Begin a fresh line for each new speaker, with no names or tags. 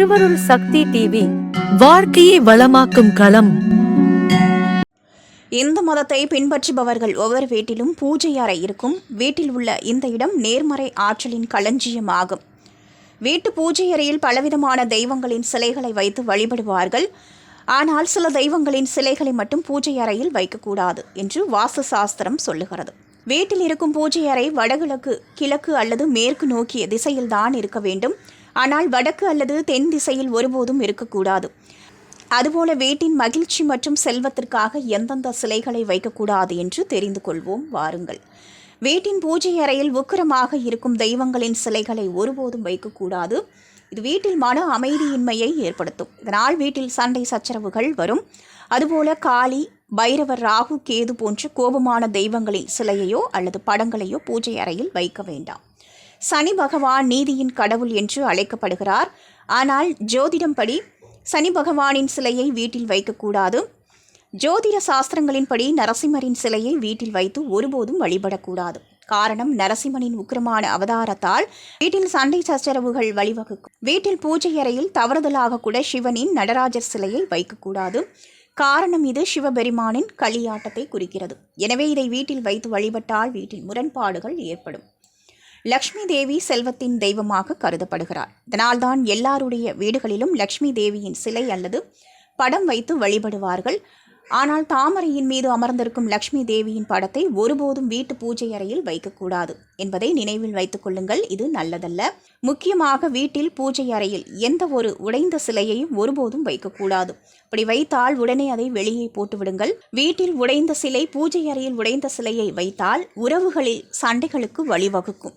திருவருள் சக்தி டிவி வாழ்க்கையை வளமாக்கும் களம்.
இந்து மதத்தை பின்பற்றுபவர்கள் ஒவ்வொரு வீட்டிலும் பூஜை அறை இருக்கும். வீட்டில் உள்ள இந்த இடம் நேர்மறை ஆற்றலின் களஞ்சியமாகும். வீட்டு பூஜை அறையில் பலவிதமான தெய்வங்களின் சிலைகளை வைத்து வழிபடுவார்கள். ஆனால் சில தெய்வங்களின் சிலைகளை மட்டும் பூஜை அறையில் வைக்கக்கூடாது என்று வாஸ்து சாஸ்திரம் சொல்லுகிறது. வீட்டில் இருக்கும் பூஜை அறை வடகிழக்கு கிழக்கு அல்லது மேற்கு நோக்கிய திசையில்தான் இருக்க வேண்டும். ஆனால் வடக்கு அல்லது தென் திசையில் ஒருபோதும் இருக்கக்கூடாது. அதுபோல வீட்டின் மகிழ்ச்சி மற்றும் செல்வத்திற்காக எந்தெந்த சிலைகளை வைக்கக்கூடாது என்று தெரிந்து கொள்வோம் வாருங்கள். வீட்டின் பூஜை அறையில் உக்கிரமாக இருக்கும் தெய்வங்களின் சிலைகளை ஒருபோதும் வைக்கக்கூடாது. இது வீட்டில் மன அமைதியின்மையை ஏற்படுத்தும். இதனால் வீட்டில் சண்டை சச்சரவுகள் வரும். அதுபோல காளி பைரவர் ராகு கேது போன்ற கோபமான தெய்வங்களின் சிலையையோ அல்லது படங்களையோ பூஜை அறையில் வைக்க வேண்டாம். சனி பகவான் நீதியின் கடவுள் என்று அழைக்கப்படுகிறார். ஆனால் ஜோதிடம்படி சனி பகவானின் சிலையை வீட்டில் வைக்கக்கூடாது. ஜோதிட சாஸ்திரங்களின்படி நரசிம்மரின் சிலையை வீட்டில் வைத்து ஒருபோதும் வழிபடக்கூடாது. காரணம் நரசிம்மனின் உக்கிரமான அவதாரத்தால் வீட்டில் சண்டை சச்சரவுகள் வழிவகுக்கும். வீட்டில் பூஜை அறையில் தவறுதலாக கூட சிவனின் நடராஜர் சிலையை வைக்கக்கூடாது. காரணம் இது சிவபெருமானின் களியாட்டத்தை குறிக்கிறது. எனவே இதை வீட்டில் வைத்து வழிபட்டால் வீட்டில் முரண்பாடுகள் ஏற்படும். லக்ஷ்மி தேவி செல்வத்தின் தெய்வமாக கருதப்படுகிறார் இதனால்தான் எல்லாருடைய வீடுகளிலும் லக்ஷ்மி தேவியின் சிலை அல்லது படம் வைத்து வழிபடுவார்கள். ஆனால் தாமரையின் மீது அமர்ந்திருக்கும் லக்ஷ்மி தேவியின் படத்தை ஒருபோதும் வீட்டு பூஜை அறையில் வைக்கக்கூடாது என்பதை நினைவில் வைத்துக் கொள்ளுங்கள். இது நல்லதல்ல. முக்கியமாக வீட்டில் பூஜை அறையில் எந்த ஒரு உடைந்த சிலையையும் ஒருபோதும் வைக்கக்கூடாது. அப்படி வைத்தால் உடனே அதை வெளியே போட்டுவிடுங்கள் வீட்டில் உடைந்த சிலை பூஜை அறையில் உடைந்த சிலையை வைத்தால் உறவுகளில் சண்டைகளுக்கு வழிவகுக்கும்.